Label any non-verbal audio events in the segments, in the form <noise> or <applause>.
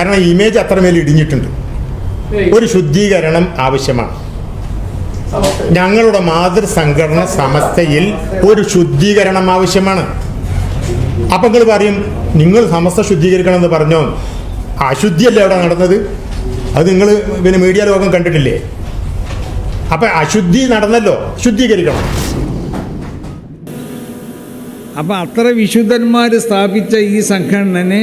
കാരണം ഇമേജ് അത്രമേൽ ഇടിഞ്ഞിട്ടുണ്ട്. ഒരു ശുദ്ധീകരണം ആവശ്യമാണ്. ഞങ്ങളുടെ മാതൃസംഘടന സമസ്തയിൽ ഒരു ശുദ്ധീകരണം ആവശ്യമാണ്. അപ്പൊ നിങ്ങൾ പറയും നിങ്ങൾ സമസ്ത ശുദ്ധീകരിക്കണം എന്ന് പറഞ്ഞോ? അശുദ്ധിയല്ലേ അവിടെ നടന്നത്? അത് നിങ്ങൾ പിന്നെ മീഡിയ ലോകം കണ്ടിട്ടില്ലേ? അപ്പൊ അശുദ്ധി നടന്നല്ലോ ശുദ്ധീകരിക്കണം. അപ്പം അത്ര വിശുദ്ധന്മാർ സ്ഥാപിച്ച ഈ സംഘടനനെ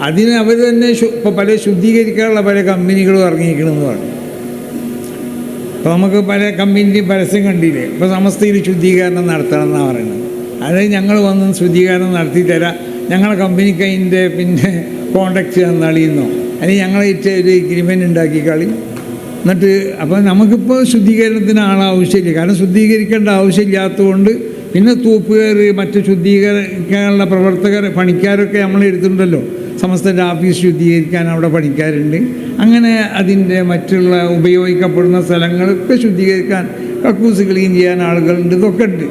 അതിന് അവർ തന്നെ ഇപ്പോൾ പല ശുദ്ധീകരിക്കാനുള്ള പല കമ്പനികളും ഇറങ്ങിയിരിക്കണമെന്ന് പറഞ്ഞു. ഇപ്പോൾ നമുക്ക് പല കമ്പനി പരസ്യം കണ്ടില്ലേ? ഇപ്പോൾ സമസ്തയിൽ ശുദ്ധീകരണം നടത്തണം എന്നാണ് പറയുന്നത്. അതായത് ഞങ്ങൾ വന്ന് ശുദ്ധീകരണം നടത്തി തരാം. ഞങ്ങളെ കമ്പനിക്ക് അതിന്റെ പിന്നെ കോണ്ടാക്ട് തന്നാളിയെന്നോ അല്ലെങ്കിൽ ഞങ്ങളായിട്ട് ഒരു എഗ്രിമെന്റ് ഉണ്ടാക്കി കളി. എന്നിട്ട് അപ്പോൾ നമുക്കിപ്പോൾ ശുദ്ധീകരണത്തിന് ആളാവശ്യമില്ല. കാരണം ശുദ്ധീകരിക്കേണ്ട ആവശ്യമില്ലാത്തതുകൊണ്ട് പിന്നെ തൂപ്പുകാർ മറ്റ് ശുദ്ധീകരിക്കാനുള്ള പ്രവർത്തകർ പണിക്കാരൊക്കെ നമ്മൾ എടുത്തിട്ടുണ്ടല്ലോ. സമസ്തന്റെ ഓഫീസ് ശുദ്ധീകരിക്കാൻ അവിടെ പണിക്കാരുണ്ട് അങ്ങനെ അതിന്റെ മറ്റുള്ള ഉപയോഗിക്കപ്പെടുന്ന സ്ഥലങ്ങളൊക്കെ ശുദ്ധീകരിക്കാൻ കക്കൂസ് ക്ലീൻ ചെയ്യാൻ ആളുകളുണ്ട് ഇതൊക്കെ ഉണ്ട്.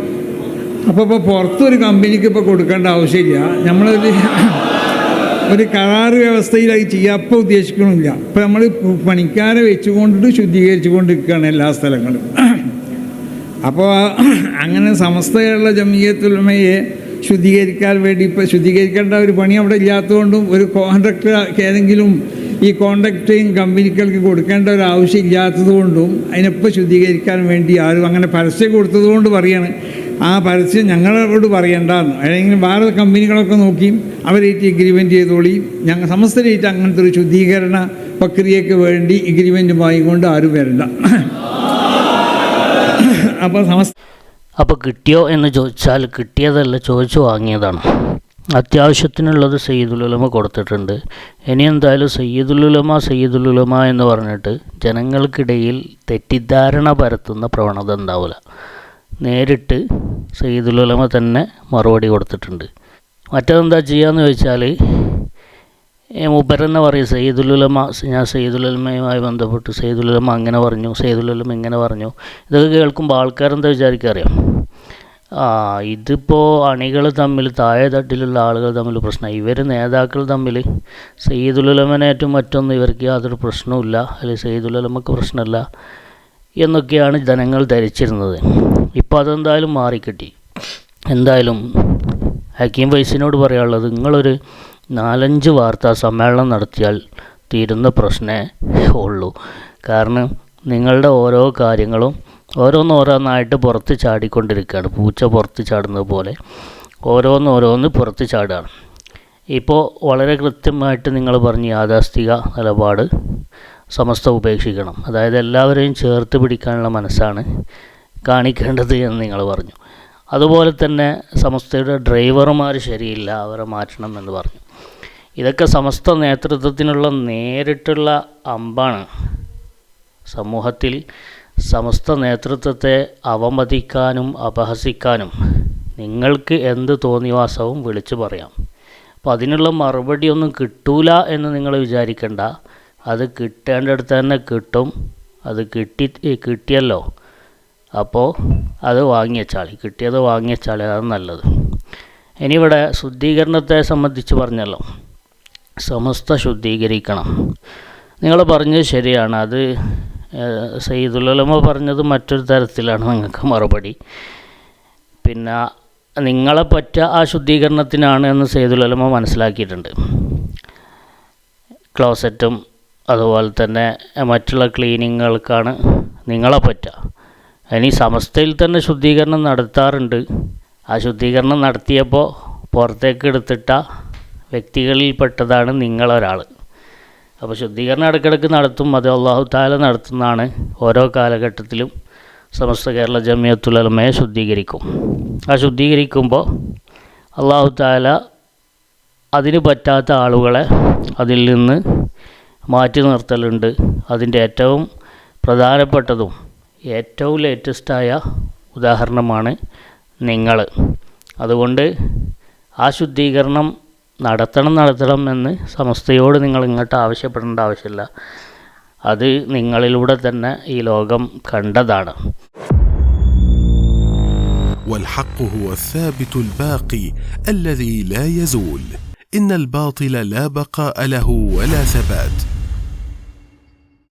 അപ്പോൾ ഇപ്പോൾ പുറത്തൊരു കമ്പനിക്ക് ഇപ്പോൾ കൊടുക്കേണ്ട ആവശ്യമില്ല. നമ്മളൊരു <coughs> ഒരു കരാറ് വ്യവസ്ഥയിലായി ചെയ്യാൻ അപ്പോൾ ഉദ്ദേശിക്കണില്ല. അപ്പോൾ നമ്മൾ പണിക്കാരെ വെച്ചുകൊണ്ടിട്ട് ശുദ്ധീകരിച്ചു കൊണ്ടിരിക്കുകയാണ് എല്ലാ സ്ഥലങ്ങളും. <coughs> അപ്പോൾ <coughs> അങ്ങനെ സമസ്തയുള്ള ജമീയത്തുലമയെ ശുദ്ധീകരിക്കാൻ വേണ്ടി ഇപ്പോൾ ശുദ്ധീകരിക്കേണ്ട ഒരു പണി അവിടെ ഇല്ലാത്തതുകൊണ്ടും ഒരു കോൺട്രാക്ട് ഏതെങ്കിലും ഈ കോൺട്രാക്റ്റിങ് കമ്പനികൾക്ക് കൊടുക്കേണ്ട ഒരു ആവശ്യം ഇല്ലാത്തതുകൊണ്ടും അതിനെപ്പോൾ ശുദ്ധീകരിക്കാൻ വേണ്ടി ആരും അങ്ങനെ പരസ്യം കൊടുത്തതുകൊണ്ട് പറയാണ്. ആ പരസ്യം ഞങ്ങളോട് പറയണ്ടെന്ന് അല്ലെങ്കിൽ വേറെ കമ്പനികളൊക്കെ നോക്കി അവരേറ്റ് എഗ്രിമെന്റ് ചെയ്തോളി. ഞങ്ങൾ സമസ്തരേറ്റ് അങ്ങനത്തെ ഒരു ശുദ്ധീകരണ പ്രക്രിയയ്ക്ക് വേണ്ടി എഗ്രിമെന്റ് വാങ്ങിക്കൊണ്ട് ആരും വരണ്ട. <coughs> അപ്പോൾ സമസ്ത അപ്പോൾ കിട്ടിയോ എന്ന് ചോദിച്ചാൽ കിട്ടിയതല്ല ചോദിച്ചു വാങ്ങിയതാണ്. അത്യാവശ്യത്തിനുള്ളത് സയ്യിദുലുലമ കൊടുത്തിട്ടുണ്ട്. ഇനി എന്തായാലും സയ്യിദുലുലമ സയ്യിദുലുലമ എന്ന് പറഞ്ഞിട്ട് ജനങ്ങൾക്കിടയിൽ തെറ്റിദ്ധാരണ പരത്തുന്ന പ്രവണത ഉണ്ടാവില്ല നേരിട്ട് സയ്യിദുലുലമ തന്നെ മറുപടി കൊടുത്തിട്ടുണ്ട്. മറ്റതെന്താ ചെയ്യാന്ന് ചോദിച്ചാൽ മൂപ്പരെന്നെ പറയും സയ്യിദുലുലമ ഞാൻ സയ്യിദുലുലമയുമായി ബന്ധപ്പെട്ട് സയ്യിദുലുലമ അങ്ങനെ പറഞ്ഞു സയ്യിദുലുലമ ഇങ്ങനെ പറഞ്ഞു. ഇതൊക്കെ കേൾക്കുമ്പോൾ ആൾക്കാരെന്താ വിചാരിക്കുക അറിയാം? ഇതിപ്പോൾ അണികൾ തമ്മിൽ താഴെ തട്ടിലുള്ള ആളുകൾ തമ്മിൽ പ്രശ്നമായി ഇവർ നേതാക്കൾ തമ്മിൽ സയ്യിദുലുലമനേറ്റും മറ്റൊന്നും ഇവർക്ക് യാതൊരു പ്രശ്നവുമില്ല. അല്ലെങ്കിൽ സയ്യിദുലമക്ക് പ്രശ്നമില്ല എന്നൊക്കെയാണ് ജനങ്ങൾ ധരിച്ചിരുന്നത്. ഇപ്പോൾ അതെന്തായാലും മാറിക്കിട്ടി. എന്തായാലും ഹക്കീം വൈസിനോട് പറയാനുള്ളത് നിങ്ങളൊരു നാലഞ്ച് വാർത്താ സമ്മേളനം നടത്തിയാൽ തീരുന്ന പ്രശ്നമേ ഉള്ളൂ. കാരണം നിങ്ങളുടെ ഓരോ കാര്യങ്ങളും ഓരോന്നോരോന്നായിട്ട് പുറത്ത് ചാടിക്കൊണ്ടിരിക്കുകയാണ്. പൂച്ച പുറത്ത് ചാടുന്നത് പോലെ ഓരോന്നോരോന്ന് പുറത്ത് ചാടുകയാണ്. ഇപ്പോൾ വളരെ കൃത്യമായിട്ട് നിങ്ങൾ പറഞ്ഞ യാഥാസ്ഥിക നിലപാട് സമസ്ത ഉപേക്ഷിക്കണം. അതായത് എല്ലാവരെയും ചേർത്ത് പിടിക്കാനുള്ള മനസ്സാണ് കാണിക്കേണ്ടത് എന്ന് നിങ്ങൾ പറഞ്ഞു. അതുപോലെ തന്നെ സമസ്തയുടെ ഡ്രൈവർമാർ ശരിയില്ല അവരെ മാറ്റണം എന്ന് പറഞ്ഞു. ഇതൊക്കെ സമസ്ത നേതൃത്വത്തിനുള്ള നേരിട്ടുള്ള അമ്പാണ്. സമൂഹത്തിൽ സമസ്ത നേതൃത്വത്തെ അവമതിക്കാനും അപഹസിക്കാനും നിങ്ങൾക്ക് എന്ത് തോന്നിവാസവും വിളിച്ചു പറയാം. അപ്പോൾ അതിനുള്ള മറുപടി ഒന്നും കിട്ടൂല എന്ന് നിങ്ങൾ വിചാരിക്കണ്ട. അത് കിട്ടേണ്ടടുത്ത് തന്നെ കിട്ടും. അത് കിട്ടി കിട്ടിയല്ലോ. അപ്പോൾ അത് വാങ്ങിയച്ചാളി. കിട്ടിയത് വാങ്ങിയച്ചാളി. അതാണ് നല്ലത്. ഇനി ഇവിടെ ശുദ്ധീകരണത്തെ സംബന്ധിച്ച് പറഞ്ഞല്ലോ. സമസ്ത ശുദ്ധീകരിക്കണം. നിങ്ങൾ പറഞ്ഞത് ശരിയാണ്. അത് സയ്യിദുലമ പറഞ്ഞത് മറ്റൊരു തരത്തിലാണ് നിങ്ങൾക്ക് മറുപടി. പിന്നെ നിങ്ങളെ പറ്റ ആ ശുദ്ധീകരണത്തിനാണ് എന്ന് സയ്യിദുലമ മനസ്സിലാക്കിയിട്ടുണ്ട്. ക്ലോസറ്റും അതുപോലെ തന്നെ മറ്റുള്ള ക്ലീനിങ്ങുകൾക്കാണ് നിങ്ങളെ പറ്റ. ഇനി സമസ്തയിൽ തന്നെ ശുദ്ധീകരണം നടത്താറുണ്ട്. ആ ശുദ്ധീകരണം നടത്തിയപ്പോൾ പുറത്തേക്ക് എടുത്തിട്ട വ്യക്തികളിൽപ്പെട്ടതാണ് നിങ്ങളൊരാൾ അപ്പോൾ ശുദ്ധീകരണം ഇടയ്ക്കിടയ്ക്ക് നടത്തും അത് അള്ളാഹു താല നടത്തുന്നതാണ്. ഓരോ കാലഘട്ടത്തിലും സമസ്ത കേരള ജമിയത്തുലമയെ ശുദ്ധീകരിക്കും. ആ ശുദ്ധീകരിക്കുമ്പോൾ അള്ളാഹു താല അതിന് പറ്റാത്ത ആളുകളെ അതിൽ നിന്ന് മാറ്റി നിർത്തലുണ്ട്. അതിന്റെ ഏറ്റവും പ്രധാനപ്പെട്ടതും ഏറ്റവും ലേറ്റസ്റ്റായ ഉദാഹരണമാണ് നിങ്ങൾ അതുകൊണ്ട് ആ ശുദ്ധീകരണം നടത്തണം നടത്തണം എന്ന് സമസ്തയോട് നിങ്ങൾ ഇങ്ങോട്ട് ആവശ്യപ്പെടേണ്ട ആവശ്യമില്ല അത് നിങ്ങളിലൂടെ തന്നെ ഈ ലോകം കണ്ടതാണ് والحق هو الثابت الباقي الذي لا يزول إن الباطل لا بقاء له ولا ثبات